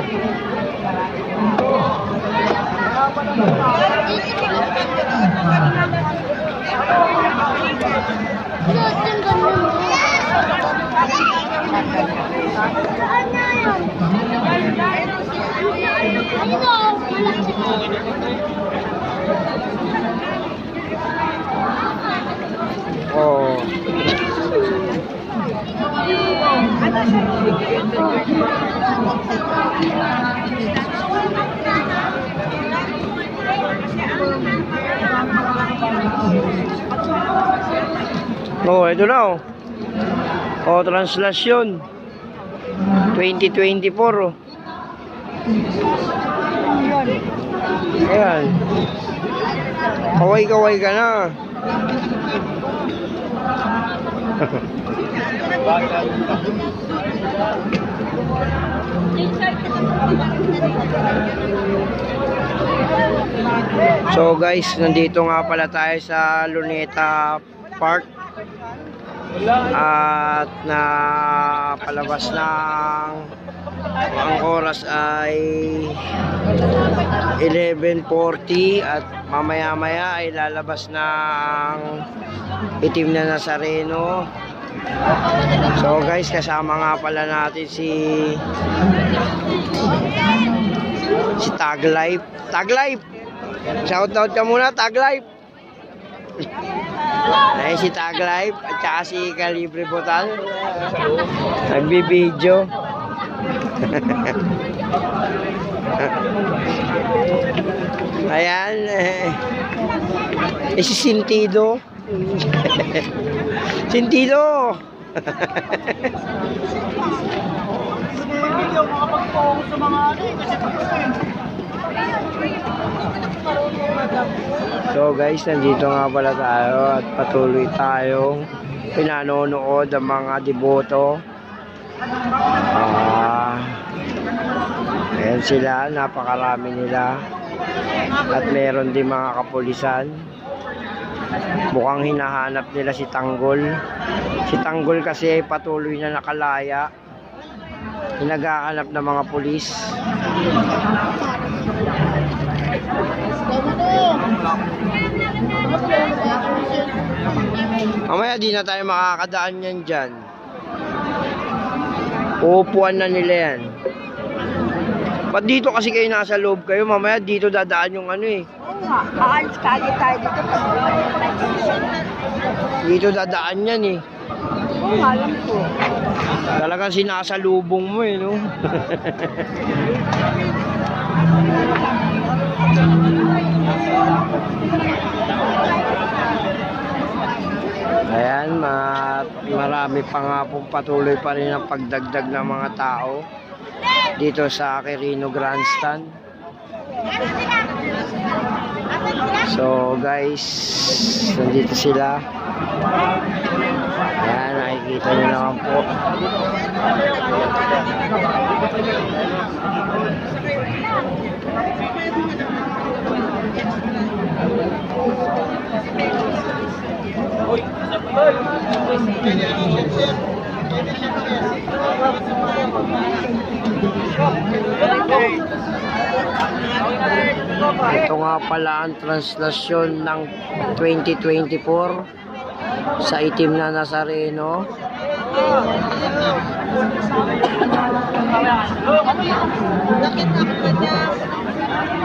Oh. Oh, ito na oh. Oh, translasyon. 2024 oh. Ayan. Kaway-kaway ka na. So guys, nandito nga pala tayo sa Luneta Park. At na palabas ng ang oras ay 11.40 at mamaya-maya ay lalabas ang itim na Nazareno. So guys, kasama nga pala natin si si Tag Life. Tag Life! Shout out ka muna, Tag Life! Ay, si Tag Life at saka si Calibre Botal. Nagbibideo. Ayan. Eh, eh, si Sintido. Sintido! Video makapag-focus sa mga ano eh, kasi pag So guys, nandito nga pala tayo at patuloy tayong pinanonood ang mga deboto. Ah, ayan sila, napakarami nila. At meron din mga kapulisan. Mukhang hinahanap nila si Tanggol. Si Tanggol kasi ay patuloy na nakalaya. Naghahanap ng mga pulis. Mamaya di na tayo makakadaan yan dyan. Uupuan na nila yan. Ba't dito kasi kayo nasa loob kayo? Mamaya dito dadaan yung ano eh. Oo aalis ka agad tayo dito Dito dadaan yan eh. Oo nga, alam ko. Talagang sinasalubong mo eh, no? Ayan, ma marami pa nga pong patuloy pa rin ang pagdagdag ng mga tao dito sa Quirino Grandstand. So guys, nandito sila. Ayan, nakikita nyo naman po. Ito nga pala ang translasyon ng 2024 sa itim na Nazareno.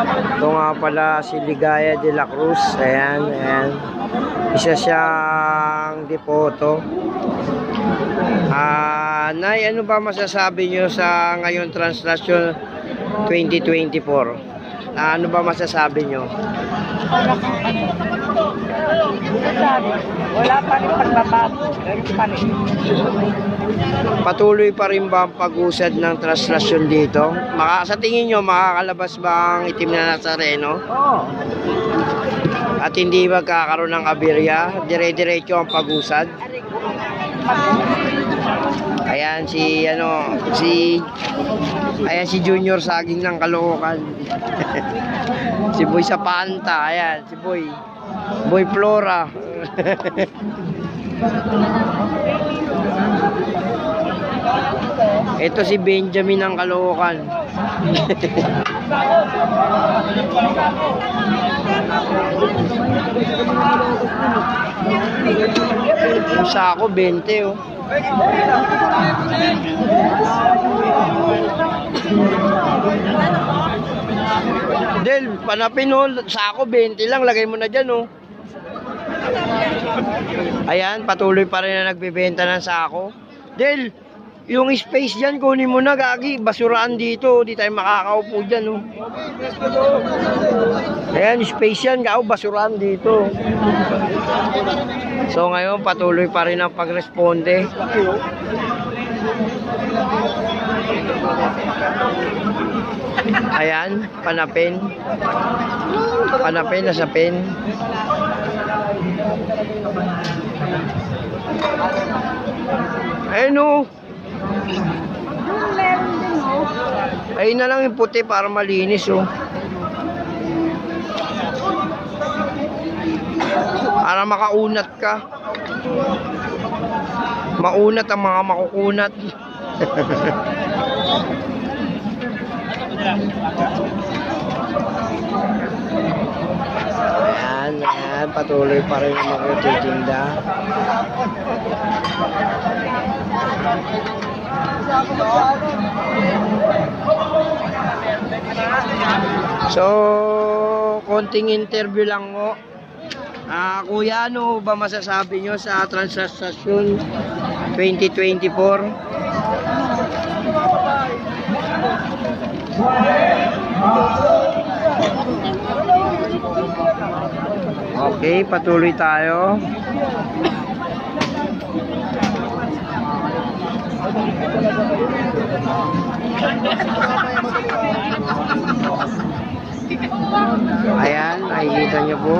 Ito nga pala si Ligaya de la Cruz. Ayan, ayan. Isa siyang depoto. Ah, Nay, ano ba masasabi nyo sa ngayon translasyon 2024? Ah, ano ba masasabi nyo? Wala pa rin pagbabago. Patuloy pa rin ba ang pag-usad ng translasyon dito? Maka, sa tingin nyo, makakalabas ba ang itim na Nazareno? Oo. At hindi magkakaroon ng aberya? Dire-diretso ang pag-usad? Ayan si ano, si Ayan si Junior Saging ng Caloocan. si Boy sa Panta, ayan, si Boy. Boy Flora. Ito si Benjamin ng Caloocan. Yung sako, 20 oh. Del, panapin oh, sako 20 lang, lagay mo na dyan oh. Ayan, patuloy pa rin na nagbebenta ng sako. Del, yung space dyan, kunin mo na, gagi. Basuraan dito, di tayo makakaupo dyan, oh. Ayan, space yan, gao, basuraan dito. So ngayon, patuloy pa rin ang pagresponde. Ayan, panapin. Panapin, nasa pin. Ayun oh. Meron din, oh. Ayun na lang yung puti para malinis oh. Para makaunat ka. Maunat ang mga makukunat. ayan, ayan. Patuloy pa rin ang magtitinda. So, konting interview lang mo. Ah, kuya, ano ba masasabi nyo sa Transastasyon 2024? Okay, patuloy tayo. Ayan, nakikita nyo po.